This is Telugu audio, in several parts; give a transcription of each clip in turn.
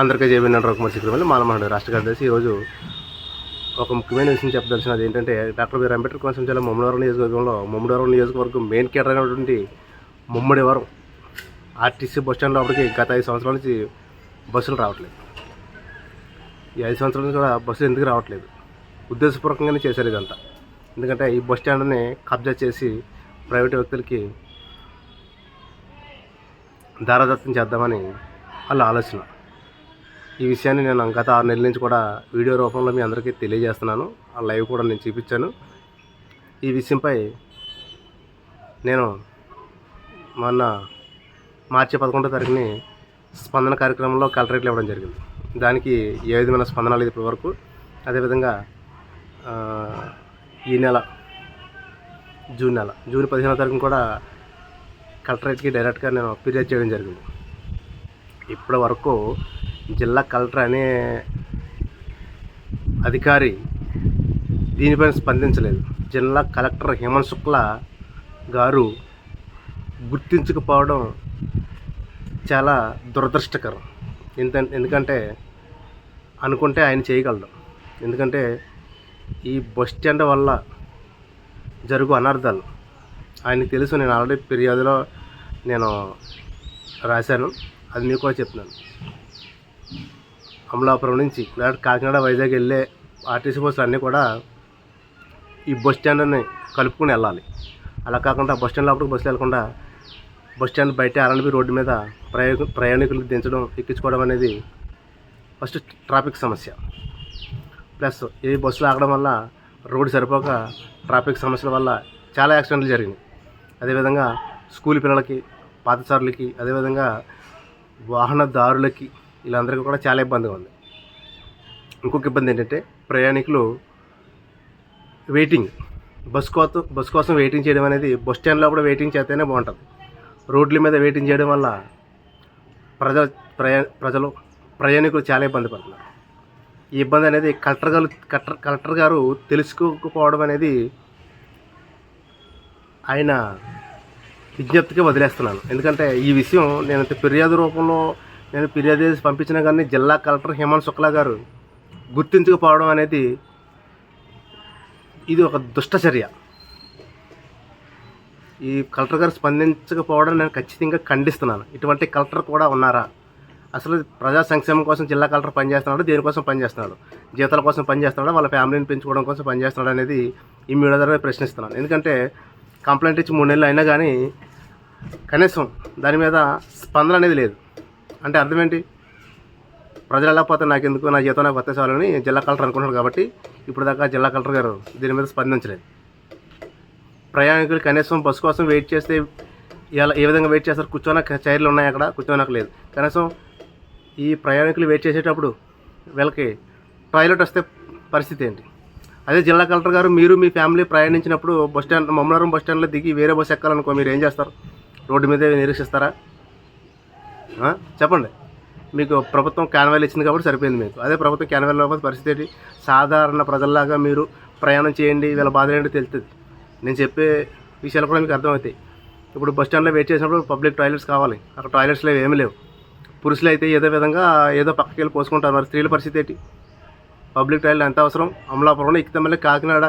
అందరికీ జేబీ రఘుమార్ సిక్రమల్లి మాలమహండి రాష్ట్ర కార్యదర్శి. ఈరోజు ఒక ముఖ్యమైన విషయం చెప్పదలసినది ఏంటంటే డాక్టర్ బిఆర్ అంబేద్కర్ కోనసీమ జిల్లా ముమ్మడివరం నియోజకవర్గంలో ముమ్మడివరం నియోజకవర్గం మెయిన్ కేటర్ అయినటువంటి ముమ్మడివరం ఆర్టీసీ బస్ స్టాండ్ లోపలికి గత ఐదు సంవత్సరాల నుంచి బస్సులు రావట్లేదు. ఈ ఐదు సంవత్సరాల నుంచి కూడా బస్సులు ఎందుకు రావట్లేదు? ఉద్దేశపూర్వకంగానే చేశారు ఇదంతా. ఎందుకంటే ఈ బస్ స్టాండ్ని కబ్జా చేసి ప్రైవేట్ వ్యక్తులకి దారాదత్తం చేద్దామని వాళ్ళ ఆలోచన. ఈ విషయాన్ని నేను గత ఆరు నెలల నుంచి కూడా వీడియో రూపంలో మీ అందరికీ తెలియజేస్తున్నాను. ఆ లైవ్ కూడా నేను చూపించాను. ఈ విషయంపై నేను మొన్న మార్చి పదకొండో తారీఖుని స్పందన కార్యక్రమంలో కలెక్టరేట్లు ఇవ్వడం జరిగింది. దానికి ఏ విధమైన స్పందన లేదు ఇప్పటి వరకు అదేవిధంగా ఈ నెల జూన్ నెల జూన్ పదిహేనో తారీఖున కూడా కలెక్టరేట్కి డైరెక్ట్గా నేను ఫిర్యాదు చేయడం జరిగింది. ఇప్పటి వరకు జిల్లా కలెక్టర్ అనే అధికారి దీనిపైన స్పందించలేదు. జిల్లా కలెక్టర్ హేమంత్ శుక్లా గారు గుర్తించకపోవడం చాలా దురదృష్టకరం. ఎంత ఎందుకంటే అనుకుంటే ఆయన చేయగలడు. ఎందుకంటే ఈ బస్ స్టాండ్ వల్ల జరుగు అనర్థాలు ఆయనకు తెలుసు నేను ఆల్రెడీ ఫిర్యాదులో నేను రాశాను. అది మీకు కూడా చెప్తున్నాను. అమలాపురం నుంచి లేదా కాకినాడ వైజాగ్ వెళ్ళే ఆర్టీసీ బస్సులు అన్నీ కూడా ఈ బస్ స్టాండ్ని కలుపుకుని వెళ్ళాలి. అలా కాకుండా బస్ స్టాండ్ లోపలికి బస్సులు వెళ్ళకుండా బస్ స్టాండ్ బయట ఆర్ఎన్బి రోడ్డు మీద ప్రయాణ ప్రయాణికులకు దించడం ఎక్కించుకోవడం అనేది ఫస్ట్ ట్రాఫిక్ సమస్య. ప్లస్ ఈ బస్సులు ఆగడం వల్ల రోడ్డు సరిపోక ట్రాఫిక్ సమస్యల వల్ల చాలా యాక్సిడెంట్లు జరిగినాయి. అదేవిధంగా స్కూల్ పిల్లలకి పాతసారులకి అదేవిధంగా వాహనదారులకి వీళ్ళందరికీ కూడా చాలా ఇబ్బందిగా ఉంది. ఇంకొక ఇబ్బంది ఏంటంటే ప్రయాణికులు వెయిటింగ్ బస్ కోసం బస్ కోసం వెయిటింగ్ చేయడం అనేది బస్ స్టాండ్లో కూడా వెయిటింగ్ చేస్తేనే బాగుంటుంది. రోడ్ల మీద వెయిటింగ్ చేయడం వల్ల ప్రజ ప్రయా ప్రజలు ప్రయాణికులు చాలా ఇబ్బంది పడుతున్నారు. ఈ ఇబ్బంది అనేది కలెక్టర్ గారు కలెక్టర్ కలెక్టర్ గారు తెలుసుకోకపోవడం అనేది ఆయన విజ్ఞప్తికి వదిలేస్తున్నాను. ఎందుకంటే ఈ విషయం నేను ఫిర్యాదు రూపంలో నేను ఫిర్యాదు చేసి పంపించిన కానీ జిల్లా కలెక్టర్ హేమంత్ శుక్లా గారు గుర్తించకపోవడం అనేది ఇది ఒక దుష్టచర్య ఈ కలెక్టర్ గారు స్పందించకపోవడం నేను ఖచ్చితంగా ఖండిస్తున్నాను. ఇటువంటి కలెక్టర్ కూడా ఉన్నారా? అసలు ప్రజా సంక్షేమం కోసం జిల్లా కలెక్టర్ పనిచేస్తున్నాడు? దేనికోసం పనిచేస్తున్నాడు? జీతాల కోసం పనిచేస్తున్నాడు? వాళ్ళ ఫ్యామిలీని పెంచుకోవడం కోసం పనిచేస్తున్నాడు అనేది ఈ మీడియా ద్వారా ప్రశ్నిస్తున్నాను. ఎందుకంటే కంప్లైంట్ ఇచ్చి మూడు నెలలు అయినా కానీ కనీసం దాని మీద స్పందన అనేది లేదు. అంటే అర్థం ఏంటి ప్రజలు వెళ్ళకపోతే నాకు ఎందుకు నా జీతం నాకు వర్తించాలని జిల్లా కలెక్టర్ అనుకుంటున్నాడు కాబట్టి ఇప్పుడు దాకా జిల్లా కలెక్టర్ గారు దీని మీద స్పందించలేదు. ప్రయాణికులు కనీసం బస్సు కోసం వెయిట్ చేస్తే ఎలా ఏ విధంగా వెయిట్ చేస్తారు? కూర్చోనా చైర్లు ఉన్నాయి అక్కడ? కూర్చోనక లేదు. కనీసం ఈ ప్రయాణికులు వెయిట్ చేసేటప్పుడు వీళ్ళకి టాయిలెట్ వస్తే పరిస్థితి ఏంటి? అదే జిల్లా కలెక్టర్ గారు మీరు మీ ఫ్యామిలీ ప్రయాణించినప్పుడు బస్ స్టాండ్ మమ్మలారం బస్ స్టాండ్లో దిగి వేరే బస్సు ఎక్కాలనుకో మీరు ఏం చేస్తారు? రోడ్డు మీదే నిరీక్షిస్తారా? చెప్పండి. మీకు ప్రభుత్వం క్యాన్వాల్ ఇచ్చింది కాబట్టి సరిపోయింది మీకు. అదే ప్రభుత్వం క్యాన్వాల్ లేకపోతే పరిస్థితి ఏంటి? సాధారణ ప్రజల్లాగా మీరు ప్రయాణం చేయండి వీళ్ళ బాధ ఏంటో తెలుస్తుంది నేను చెప్పే విషయాలు కూడా మీకు అర్థమవుతాయి. ఇప్పుడు బస్ స్టాండ్లో వెయిట్ చేసినప్పుడు పబ్లిక్ టాయిలెట్స్ కావాలి. అక్కడ టాయిలెట్స్ లేవు ఏమీ లేవు. పురుషులు అయితే ఏదో విధంగా ఏదో పక్కకి వెళ్ళి పోసుకుంటారు. మరి స్త్రీల పరిస్థితి ఏంటి? పబ్లిక్ టాయిలెట్ ఎంత అవసరం? అమలాపురంలో ఎక్కితే మళ్ళీ కాకినాడ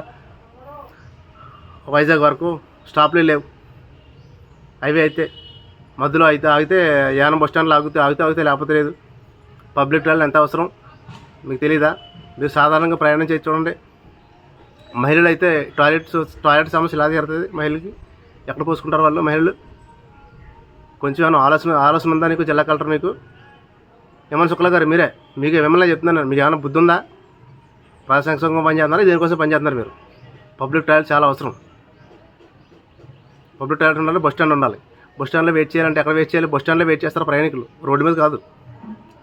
వైజాగ్ వరకు స్టాప్లే లేవు. అవి అయితే మధ్యలో అయితే ఆగితే యానం బస్ స్టాండ్లో ఆగితే ఆగితే ఆగితే లేకపోతే లేదు. పబ్లిక్ ట్రైన్ ఎంత అవసరం? మీకు తెలీదా? మీరు సాధారణంగా ప్రయాణం చేసి చూడండి. మహిళలు అయితే టాయిలెట్స్ టాయిలెట్ సమస్య ఇలా జరుగుతుంది మహిళకి ఎక్కడ పోసుకుంటారు వాళ్ళు మహిళలు? కొంచెం ఏమైనా ఆలోచన ఆలోచన ఉందా నీకు? జిల్లా కలెక్టర్ మీకు? ఏమన్నా శుక్లా గారు మీరే. మీకు మిమ్మల్ని చెప్తున్నాను మీకు ఏమైనా బుద్ధి ఉందా? ప్రజా సంఘం పనిచేస్తున్నారు దేనికోసం పనిచేస్తున్నారు మీరు? పబ్లిక్ టాయిలెట్ చాలా అవసరం. పబ్లిక్ టాయిలెట్ ఉండాలి బస్ స్టాండ్ ఉండాలి. బస్ స్టాండ్లో వెయిట్ చేయాలంటే ఎక్కడ వెయిట్ చేయాలి? బస్ స్టాండ్లో వెయిట్ చేస్తారు ప్రయాణికులు. రోడ్డు మీద కాదు.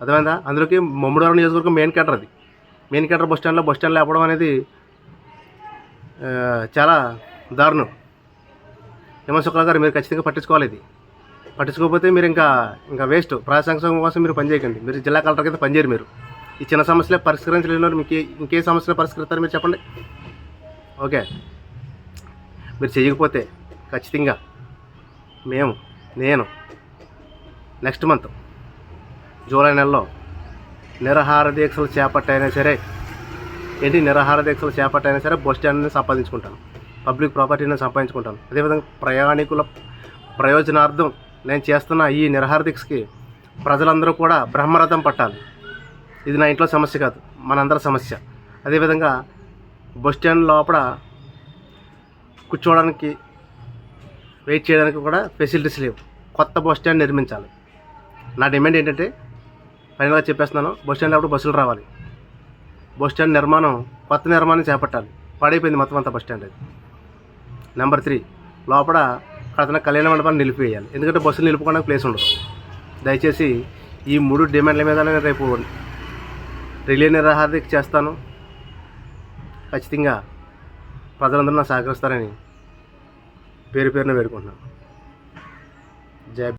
అర్థమైందా? అందులోకి మమ్మడవరం నియోజకవర్గం మెయిన్ కేటర్ అది. మెయిన్ కేటర్ బస్ స్టాండ్లో బస్ స్టాండ్ లేపడం అనేది చాలా దారుణం. హేమంత్ శుక్లా గారు మీరు ఖచ్చితంగా పట్టించుకోవాలి ఇది. పట్టించుకోకపోతే మీరు ఇంకా ఇంకా వేస్ట్. ప్రజా సంక్షేమం కోసం మీరు పనిచేయకండి మీరు జిల్లా కలెక్టర్ కింద పనిచేయరు మీరు. ఈ చిన్న సమస్యలే పరిష్కరించలేని వారు మీకు ఇంకే సమస్యలు పరిష్కరిస్తారు మీరు చెప్పండి? ఓకే. మీరు చేయకపోతే ఖచ్చితంగా మేము నేను. నెక్స్ట్ మంత్ జూలై నెలలో నిరాహార దీక్షలు చేపట్టైనా సరే ఏంటి నిరాహార దీక్షలు చేపట్టైనా సరే బస్ స్టాండ్ని సంపాదించుకుంటాను. పబ్లిక్ ప్రాపర్టీని సంపాదించుకుంటాను. అదేవిధంగా ప్రయాణికుల ప్రయోజనార్థం నేను చేస్తున్న ఈ నిరాహార దీక్షకి ప్రజలందరూ కూడా బ్రహ్మరథం పట్టాలి. ఇది నా ఇంట్లో సమస్య కాదు మనందరి సమస్య. అదేవిధంగా బస్ స్టాండ్ లోపల కూర్చోవడానికి వెయిట్ చేయడానికి కూడా ఫెసిలిటీస్ లేవు. కొత్త బస్ స్టాండ్ నిర్మించాలి. నా డిమాండ్ ఏంటంటే ఫైనల్గా చెప్పేస్తున్నాను బస్ స్టాండ్ అప్పుడు బస్సులు రావాలి. బస్ స్టాండ్ నిర్మాణం కొత్త నిర్మాణం చేపట్టాలి. పాడైపోయింది మొత్తం అంతా బస్ స్టాండ్ అది. నెంబర్ త్రీ లోపల కడుతున్న కళ్యాణ మండపాన్ని నిలిపివేయాలి. ఎందుకంటే బస్సులు నిలుపుకోవడానికి ప్లేస్ ఉండదు. దయచేసి ఈ మూడు డిమాండ్ల మీద నేను రేపు రిలే నిరాహారిక చేస్తాను. ఖచ్చితంగా ప్రజలందరూ నాకు సహకరిస్తారని పేరు పేరున వేడుకుంటున్నాను. జై